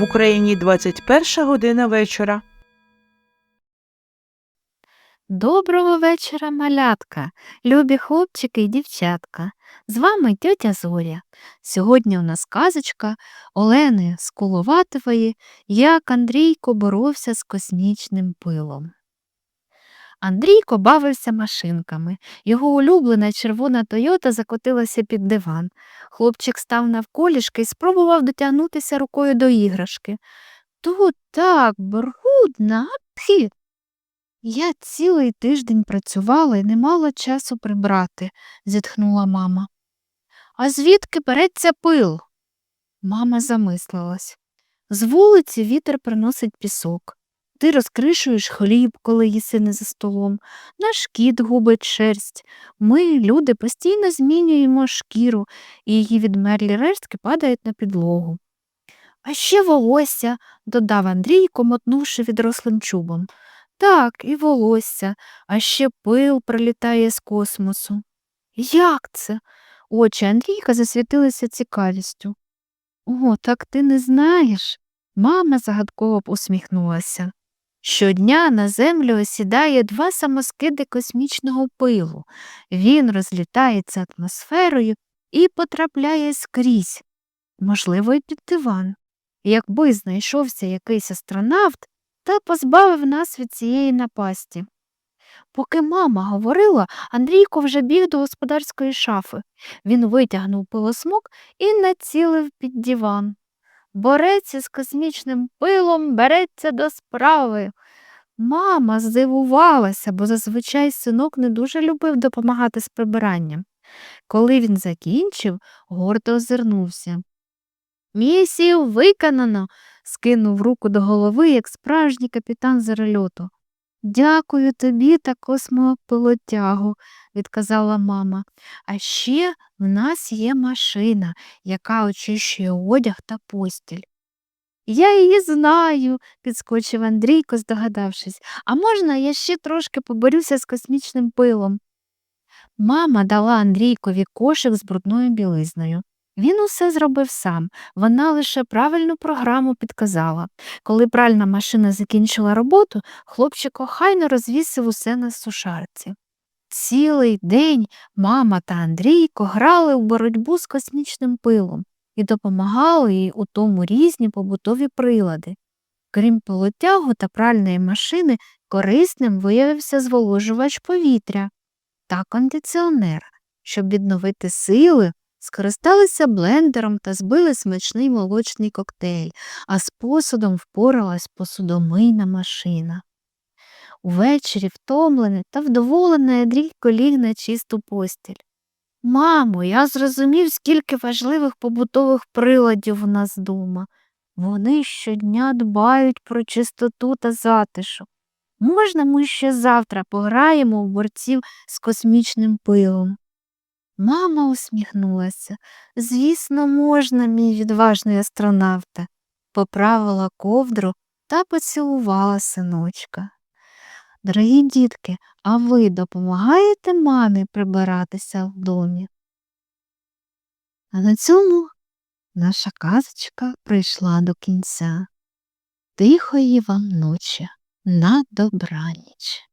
В Україні 21 година вечора. Доброго вечора, малятка, любі хлопчики і дівчатка. З вами тьотя Зоря. Сьогодні у нас казочка Олени Скуловатової Як Андрійко боровся з космічним пилом. Андрійко бавився машинками. Його улюблена червона Тойота закотилася під диван. Хлопчик став навколішки і спробував дотягнутися рукою до іграшки. Тут так брудно, апхі. Я цілий тиждень працювала і не мала часу прибрати, зітхнула мама. А звідки береться пил? Мама замислилась. З вулиці вітер приносить пісок. Ти розкришуєш хліб, коли їси не за столом, наш кіт губить шерсть. Ми, люди, постійно змінюємо шкіру, і її відмерлі рештки падають на підлогу. А ще волосся, додав Андрійко, мотнувши відрослим чубом. Так, і волосся, а ще пил прилітає з космосу. Як це? Очі Андрійка засвітилися цікавістю. О, так ти не знаєш. Мама загадково усміхнулася. Щодня на землю осідає два самоскиди космічного пилу. Він розлітається атмосферою і потрапляє скрізь, можливо, і під диван. Якби знайшовся якийсь астронавт, та позбавив нас від цієї напасті. Поки мама говорила, Андрійко вже біг до господарської шафи. Він витягнув пилосмок і націлив під диван. Борець із космічним пилом береться до справи. Мама здивувалася, бо зазвичай синок не дуже любив допомагати з прибиранням. Коли він закінчив, гордо озирнувся. Місію виконано, скинув руку до голови, як справжній капітан зерольоту. Дякую тобі та космопилотягу, відказала мама. А ще в нас є машина, яка очищує одяг та постіль. Я її знаю, підскочив Андрійко, здогадавшись, а можна я ще трошки поборюся з космічним пилом? Мама дала Андрійкові кошик з брудною білизною. Він усе зробив сам, вона лише правильну програму підказала. Коли пральна машина закінчила роботу, хлопчик охайно розвісив усе на сушарці. Цілий день мама та Андрійко грали у боротьбу з космічним пилом і допомагали їй у тому різні побутові прилади. Крім пилотягу та пральної машини, корисним виявився зволожувач повітря та кондиціонер, щоб відновити сили скористалися блендером та збили смачний молочний коктейль, а з посудом впоралась посудомийна машина. Увечері втомлений та вдоволений Андрійко ліг на чисту постіль. Мамо, я зрозумів, скільки важливих побутових приладів у нас дома. Вони щодня дбають про чистоту та затишок. Можна ми ще завтра пограємо у борців з космічним пилом? Мама усміхнулася. Звісно, можна, мій відважний астронавта, поправила ковдру та поцілувала синочка. Дорогі дітки, а ви допомагаєте мамі прибиратися в домі? А на цьому наша казочка прийшла до кінця. Тихої вам ночі, на добраніч.